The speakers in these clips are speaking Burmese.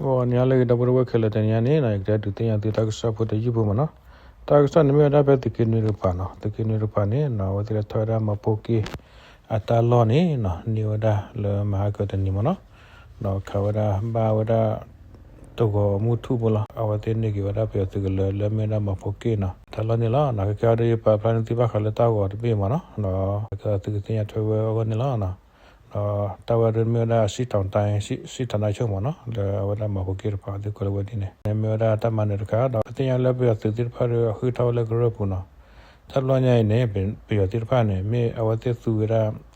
o nya le da bro ke le tan ya ne na ga du tin ya tu ta sa pu de yi bu ma no ta sa ne me da be ti kin ni ru pa no ti kin ni ru pa ne na wa ti la tha da ma po ki ata lo ne no ni wa da le ma ka de ni ma no no ka wa da ba wa da to go mu thu bo la a wa te ne ki wa da pe ti le le me da ma po ki na ta lo ni la na ka ka de pa pa ni ti ba kha le ta go de be ma no no ka ti tin ya thwe wa ni la na အာတဝရမြေဒါစီတောင်တိုင်းစီစီတနာချုံမနော်လေဝဒမဟုတ်ကိရပါဒီကလဝဒီနေမြေဒါတမနရကတော့အတင်ရလက်ပြသတိဖရခူထောက်လက်ဂရပူနော်သလွန်ညိုင်နေပြတိဖာနေမြေအဝတိသူရ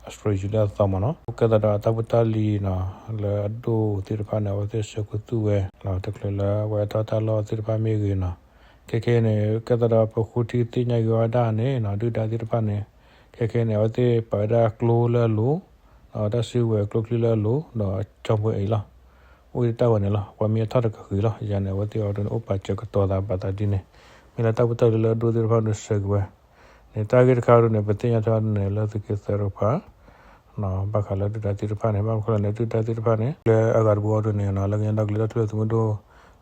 အစထရီလာသမနော်ကဒတာတပတလီနော်လေအဒိုတိဖာနေဝတိစကုသူဝဲလာတကလလာဝဲတတလောတိဖာမြေကြီးနော်ကဲကဲနေကဒတာပခုတီတိညယောဒါနေနော်ဒုတာတိဖာနေကဲကဲနေဝတိပါဒါကလိုလာလို့ အာဒါစီဝဲကလုတ်လီလာလို့တော့ချောင်းပွဲအေးလားဝီတာဝန်လားဝမီထရကခီလားရနေဝတီအော်ဒန်ဥပချက်ကတော့တာပတာဒီနေမီလာတပတလဒိုဒီဖာနစကွယ်နေတာဂက်ခါရနေပတင်ရထားနေလာသကေစရဖာနော်ဘခလာဒတာတိဖာနေဘာခလာနေတူတာတိဖာနေလေအဂါဘောဒနေနော်လငင်တော့ကလတူသမဒို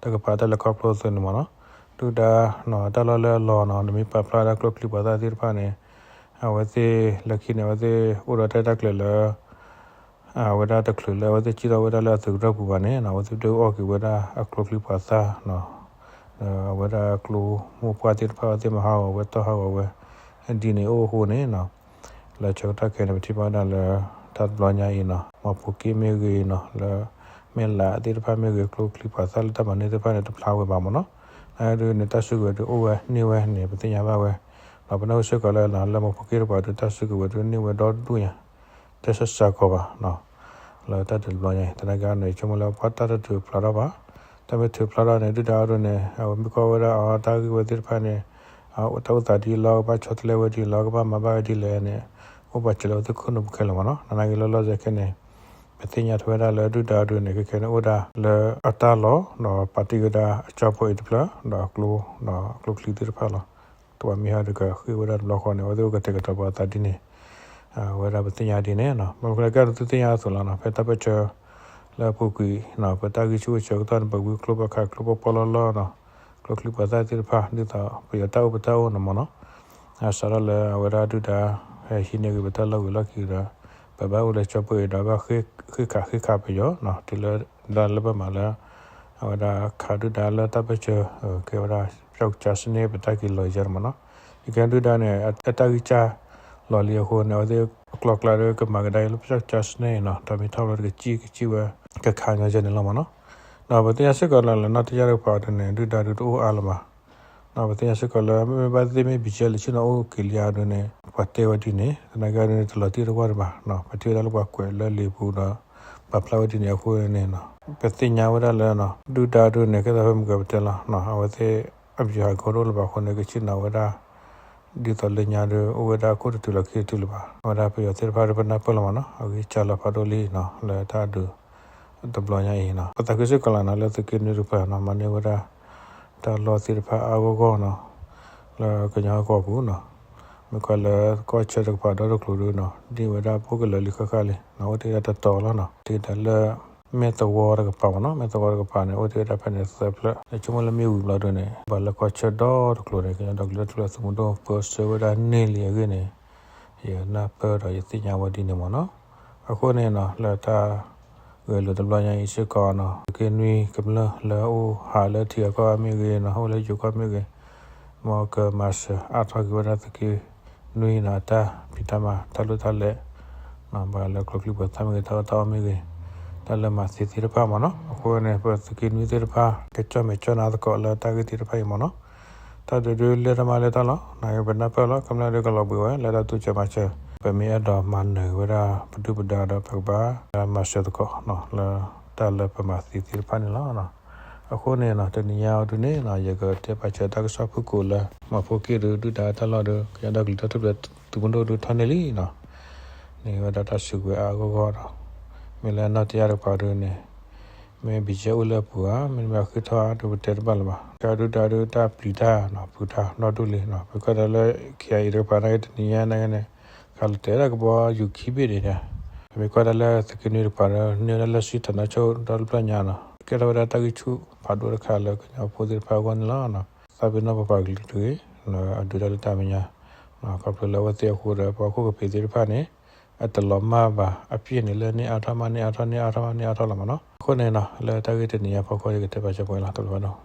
တကပါတလကောပလောစနေမနော်တူတာနော်တလလလောနော်နမီပပလာကလုတ်လီပတာတိဖာနေအဝစီလခိနေဝစီဥရတတကလလ အဝဒတကလလဝဒချီရဝဒလာသုရပူပါနေနော်ဝဒတောအောကဝဒအကလကလပါသာနော်အဝဒကလမောပွားတိပါတိမဟာဝဒတဟာဝဒီနေအိုဟိုနေနော်လာချောတခဲနေတိပါဒါလာတတ်ဘလညာယနော်မပူကိမေဂီနော်လာမဲလာတိပါမေဂီကလကလပါသာလတမနေတဲ့ပါနေတဖလာဝဲပါမနော်အဲဒီနေတာဆုကတူအိုဝဲနေဝဲနေပတိညာပါဝဲနော်ဘနောဆုကလည်းလာလမပူကိရပါတတဆုကဝဲနေဝဲတော့တူညာတက်ဆဆာကောပါနော် လာတတ်တယ်ဘလိုင်းတနကနေချမလာပတ်တတ်တူဖလာပါတမတူဖလာနေတူတာရနေအဝမကောဝရအာတာကဝတိဖာနေအဝတောတာဒီလောဘချတ်လေဝဒီလောကဘာမဘာဒီလေနေဥပချလောတခုနဘခဲလမနော်နနာကလောလောဇက်ကနေပတိညာထွေးတာလေတူတာတူနေခဲနေဥဒါလေအတာလောနော်ပါတိကဒါအချပွေတဖလာနော်ကလိုနော်ကလိုကလီတိဖလာတော့မိဟာဒကခေဝရလောခေါနေဝဒကတေကတပါတာဒီနေ ဝရပတင်ရဒီနေနော်ဘကလကတူတင်ရဆိုလာနော်ဖက်တပချလာပုကွေနော်ပတကီချူချောတန်ဘဂူကလဘခကလဘပလလောနော်ကလကလပဇာတိဖာဒီတာပယတောပတောနမနော်အဆရလဝရဒူတာဟဲရှိနေကဘတလောလကီရာဘဘဦးလေချပွေဒါကခေခေခခေခပယောနော်တီလဒါလဘမလာဝရခါဒူဒါလတပချကေဝရာရောက်ချစနေပတကီလောဂျာမနော်ဒီကန်ဒူဒါနဲ့အတကီချာ လော်လီဟိုနော်ဒီကလော့ကလာရကမကဒိုင်လပစချစနေနော်တမီထောက်ရကချီကချီဝကခါညာကျနေလောမနော်နော်ဘတရားစကလာလနော်တရားရပါတဲ့နေဒူတာဒူတိုအားလမနော်ဘတရားစကလာမဘသိမေဘီချယ်ချနော်အိုကီလျာဒနေပတ်တေဝဒီနေနဂရနေတလတိရဝရပါနော်ပတိရလဘကွယ်လဲလေပူနော်ပပလာဝဒီနေခိုးနေနော်ပတိညာဝရလဲနော်ဒူတာဒူနေကသဖမကပတလာနော်အဝသေးအပြာကိုရိုလဘခုနေကချီနာဝရာ ဒီတော်လညာရဝဒကိုတူလခေတူလပါဝဒပြရသေဖာရပနာပလမနော်အကြီးချလာဖာတိုလီနော်လေတာဒူတဘလညာရင်နော်ပတကစကလနာလက်တကိနေရပါနော်မနေဝဒတာလောသေဖာအာဂောကောနော်လေကညာကောဘူးနော်မကလကောချက်တဖာတော့ကလူနော်ဒီဝဒပုဂ္ဂလလိခခလေနော်တေတတော်လားနော်တေတလဲ မေတဝရကပါနော်မေတဝရကပါနေအိုတေတာဖနေစပလချမလမျိုးလာတော့နေဘာလကချဒေါ်ကလိုရကဒေါကလတလစမတော့ပတ်စဝဒနေလီရကနေရနာပရရတိညာဝဒီနေမနော်အခုနေနော်လာတာဝဲလို့တလညာရရှိကောနော်ကင်းဝီကမလလာအိုဟာလတီကောအမေကေနော်ဟိုလေယူကောအမေကေမောကမတ်အထာကဝရတကေနွေနာတာပိတမတလူတလဲနော်ဘာလကလကလပသမကေတာတာအမေကေ တလမစီစီရပါမနော်အခုနေပတ်စကိနီစီရပါကချမေချနာတကောလာတာဂတိရပါမနော်တဒရလေရမလေတလောနိုင်ဘနပလောကမလာရကလောဘဝလာတာသူချမချပမေအတော်မန်နဝရပဒုပဒါဒပဘာမရှဒကောနော်လာတလပမစီစီရပါနေလောနော်အခုနေနော်တနည်းအားသူနေနော်ရကတဲ့ပတ်ချက်တက်ဆော့ဖုကိုလာမဖို့ကေဒူဒါတလောဒကရဒကလတတတူဘန်ဒိုထန်နေလီနော်နေဝဒတာစုကွအာဂောဂော မလနာတရားပါရနေမေဘီချေဥလပူဟာမင်းမခိထာဒုတေဘလမကာဒုတာဒုတာပလီတာနော်ပူတာနော်ဒုလေနော်ဘကဒလေခိယရပါနေတနီယနေနေကလတေရကဘောယူခိဘေရတာဘကဒလေသကိနေပါရနေလစီတနာချောဒလပညာနာကဲတော့တာကိချူဖာဒိုရခါလကညာပိုဒီဖာကွန်လာနော်စာပနာပပဂလီတူနော်အဒူဒလတာမညာနော်ကပလဝတေခုရပခုကပေဒီဖာနေ အတလမဘာအပြည့်နေလဲနေအထမနေအထနေအထမနေအထလာမနော်ခုနေနော်လဲတာကိတနေရဖခေါ်ရတဲ့ပါချက်ပွဲလာတော့နော်